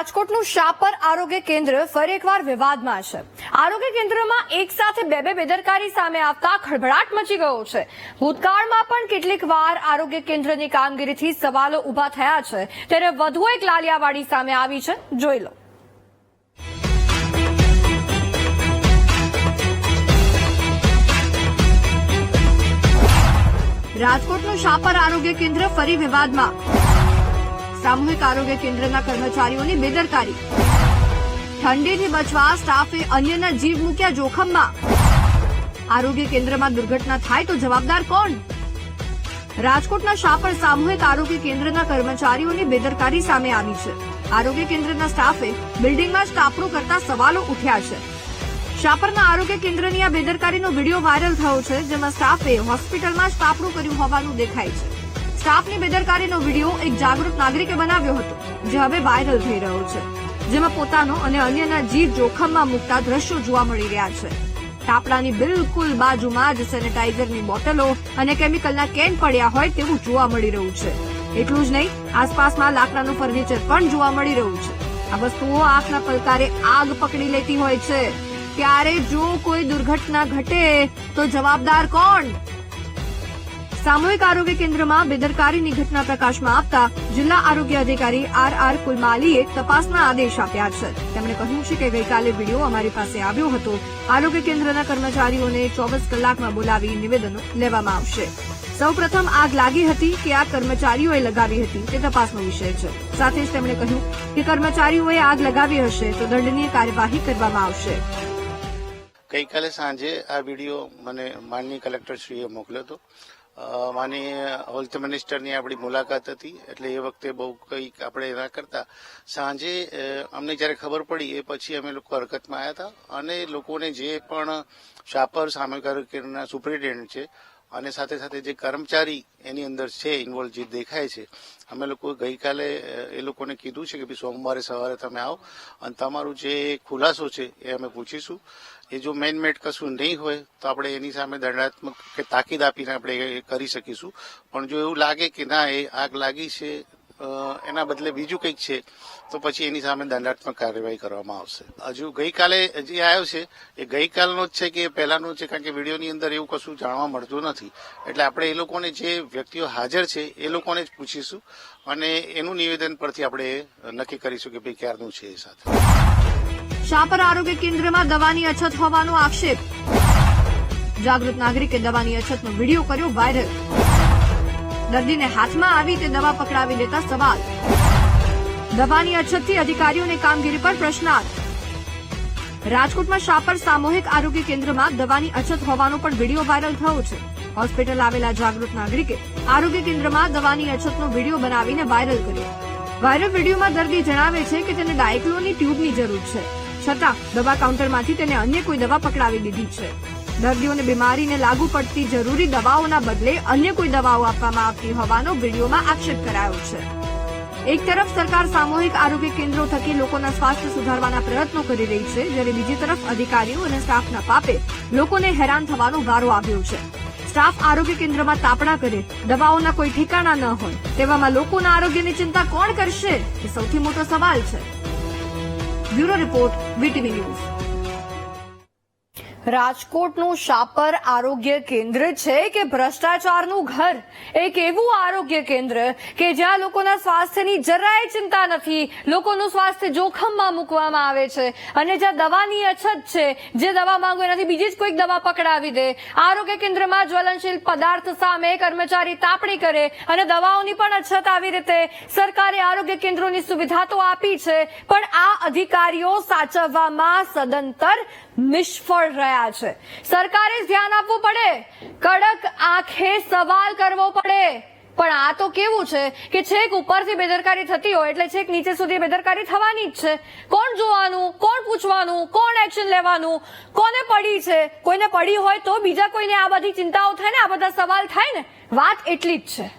રાજકોટનું શાપર આરોગ્ય કેન્દ્ર ફરી એકવાર વિવાદમાં છે. આરોગ્ય કેન્દ્રમાં એક સાથે બે બે બેદરકારી સામે આવતા ખળભળાટ મચી ગયો છે. ભૂતકાળમાં પણ કેટલીક વાર આરોગ્ય કેન્દ્રની કામગીરીથી સવાલો ઊભા થયા છે. ત્યારે વધુ એક લાલિયાવાડી સામે આવી છે. જોઈ લો. રાજકોટનું શાપર આરોગ્ય કેન્દ્ર ફરી વિવાદમાં. સામૂહિક આરોગ્ય કેન્દ્રના કર્મચારીઓની બેદરકારી. ઠંડીથી બચવા સ્ટાફે અન્યના જીવ મૂક્યા જોખમમાં. આરોગ્ય કેન્દ્રમાં દુર્ઘટના થાય તો જવાબદાર કોણ? રાજકોટના શાપર સામૂહિક આરોગ્ય કેન્દ્રના કર્મચારીઓની બેદરકારી સામે આવી છે. આરોગ્ય કેન્દ્રના સ્ટાફે બિલ્ડિંગમાં જ કાપડું કરતા સવાલો ઉઠ્યા છે. શાપરના આરોગ્ય કેન્દ્રની આ બેદરકારીનો વીડિયો વાયરલ થયો છે, જેમાં સ્ટાફે હોસ્પિટલમાં જ કાપડું કર્યું હોવાનું દેખાય છે. સ્ટાફની બેદરકારીનો વીડિયો એક જાગૃત નાગરિકે બનાવ્યો હતો, જે હવે વાયરલ થઈ રહ્યો છે. જેમાં પોતાનો અને અન્યના જીવ જોખમમાં મૂકતા દ્રશ્યો જોવા મળી રહ્યા છે. ટાપડાની બિલકુલ બાજુમાં જ સેનેટાઇઝરની બોટલો અને કેમિકલના કેન પડ્યા હોય તેવું જોવા મળી રહ્યું છે. એટલું જ નહીં, આસપાસમાં લાકડાનું ફર્નિચર પણ જોવા મળી રહ્યું છે. આ વસ્તુઓ આંખના પલકારે આગ પકડી લેતી હોય છે. ત્યારે જો કોઈ દુર્ઘટના ઘટે, તો જવાબદાર કોણ? સામૂહિક આરોગ્ય કેન્દ્રમાં બેદરકારીની ઘટના પ્રકાશમાં આવતા જિલ્લા આરોગ્ય અધિકારી આર આર કુલમાલીએ તપાસના આદેશ આપ્યા છે. તેમણે કહ્યું છે કે ગઈકાલે વીડિયો અમારી પાસે આવ્યો હતો. આરોગ્ય કેન્દ્રના કર્મચારીઓને ચોવીસ કલાકમાં બોલાવી નિવેદનો લેવામાં આવશે. સૌપ્રથમ આગ લાગી હતી કે આ કર્મચારીઓએ લગાવી હતી તે તપાસનો વિષય છે. સાથે જ તેમણે કહ્યું કે કર્મચારીઓએ આગ લગાવી હશે તો દંડનીય કાર્યવાહી કરવામાં આવશે. ગઈકાલે સાંજે આ વીડિયો મને માનનીય કલેક્ટરશ્રીએ મોકલ્યો હતો. અ, માનનીય હેલ્થ મિનિસ્ટરની આપણી મુલાકાત હતી એટલે એ વખતે બહુ કંઈક આપણે એના કરતા. સાંજે અમને જ્યારે ખબર પડી એ પછી અમે લોકો હરકતમાં આવ્યા હતા. અને લોકોને જે પણ શાપર સામે સુપ્રિન્ટેન્ડન્ટ છે અને સાથે સાથે જે કર્મચારી એની અંદર છે ઇન્વોલ્વ જે દેખાય છે, અમે લોકો ગઈકાલે એ લોકોને કીધું છે કે ભાઈ સોમવારે સવારે તમે આવો. અને તમારું જે ખુલાસો છે એ અમે પૂછીશું. એ જો મેન મેડ કશું નહીં હોય, તો આપણે એની સામે દંડાત્મક કે તાકીદ આપીને આપણે કરી શકીશું. પણ જો એવું લાગે કે ના, એ આગ લાગી છે એના બદલે બીજું કંઈક છે, તો પછી એની સામે દંડાત્મક કાર્યવાહી કરવામાં આવશે. હજુ ગઈકાલે જે આવ્યો છે, એ ગઈકાલનો જ છે કે પહેલાનો છે, કારણ કે વિડીયોની અંદર એવું કશું જાણવા મળતું નથી. એટલે આપણે એ લોકોને જે વ્યક્તિઓ હાજર છે, એ લોકોને જ પૂછીશું અને એનું નિવેદન પરથી આપણે નક્કી કરીશું કે ભાઈ ક્યારનું છે એ સાથે. શાપર આરોગ્ય કેન્દ્રમાં દવાની અછત હોવાનો આક્ષેપ. જાગૃત નાગરિકે દવાની અછતનો વીડિયો કર્યો વાયરલ. દર્દીને હાથમાં આવી તે દવા પકડાવી લેતા સવાલ. દવાની અછતથી અધિકારીઓની કામગીરી પર પ્રશ્નાર્થ. રાજકોટમાં શાપર સામૂહિક આરોગ્ય કેન્દ્રમાં દવાની અછત હોવાનો પણ વીડિયો વાયરલ થયો છે. હોસ્પિટલ આવેલા જાગૃત નાગરિકે આરોગ્ય કેન્દ્રમાં દવાની અછતનો વીડિયો બનાવીને વાયરલ કર્યો. વાયરલ વિડીયોમાં દર્દી જણાવે છે કે તેને ડાયક્લોની ટ્યુબની જરૂર છે. છતાં દવા કાઉન્ટરમાંથી તેને અન્ય કોઈ દવા પકડાવી દીધી છે. દર્દીઓને બીમારીને લાગુ પડતી જરૂરી દવાઓના બદલે અન્ય કોઈ દવાઓ આપવામાં આવતી હોવાનો વિડીયોમાં આક્ષેપ કરાયો છે. એક તરફ સરકાર સામૂહિક આરોગ્ય કેન્દ્રો થકી લોકોના સ્વાસ્થ્ય સુધારવાના પ્રયત્નો કરી રહી છે, જ્યારે બીજી તરફ અધિકારીઓ અને સ્ટાફના પાપે લોકોને હેરાન થવાનો વારો આવ્યો છે. સ્ટાફ આરોગ્ય કેન્દ્રમાં તાપણા કરે, દવાઓના કોઈ ઠેકાણા ન હોય, તેવામાં લોકોના આરોગ્યની ચિંતા કોણ કરશે? એ સૌથી મોટો સવાલ છે. Bureau report, VTV news. રાજકોટનું Shapar આરોગ્ય કેન્દ્ર છે કે ભ્રષ્ટાચારનું ઘર? એક એવું આરોગ્ય કેન્દ્ર કે જ્યાં લોકોના સ્વાસ્થ્યની જરાય ચિંતા નથી, લોકોનું સ્વાસ્થ્ય જોખમમાં મૂકવામાં આવે છે અને જ્યાં દવાની અછત છે, જે દવા માંગો એનાથી બીજી જ કોઈક દવા પકડાવી દે. આરોગ્ય કેન્દ્રમાં જ્વલનશીલ પદાર્થ સામે કર્મચારી તાપણી કરે અને દવાઓની પણ અછત આવી રીતે સરકારે આરોગ્ય કેન્દ્રોની સુવિધા તો આપી છે, પણ આ અધિકારીઓ સાચવવામાં સદંતર નિષ્ફળ રહ્યા છે. સરકારે ધ્યાન આપવું પડે. કડક આંખે સવાલ કરવો પડે. પણ આ તો કેવું છે કે છેક ઉપરથી બેદરકારી થતી હોય એટલે છેક નીચે સુધી બેદરકારી થવાની જ છે. કોણ જોવાનું, કોણ પૂછવાનું, કોણ એક્શન લેવાનું, કોને પડી છે? કોઈને પડી હોય તો બીજા કોઈને આ બધી ચિંતાઓ થાય ને, આ બધા સવાલ થાય ને. વાત એટલી જ છે.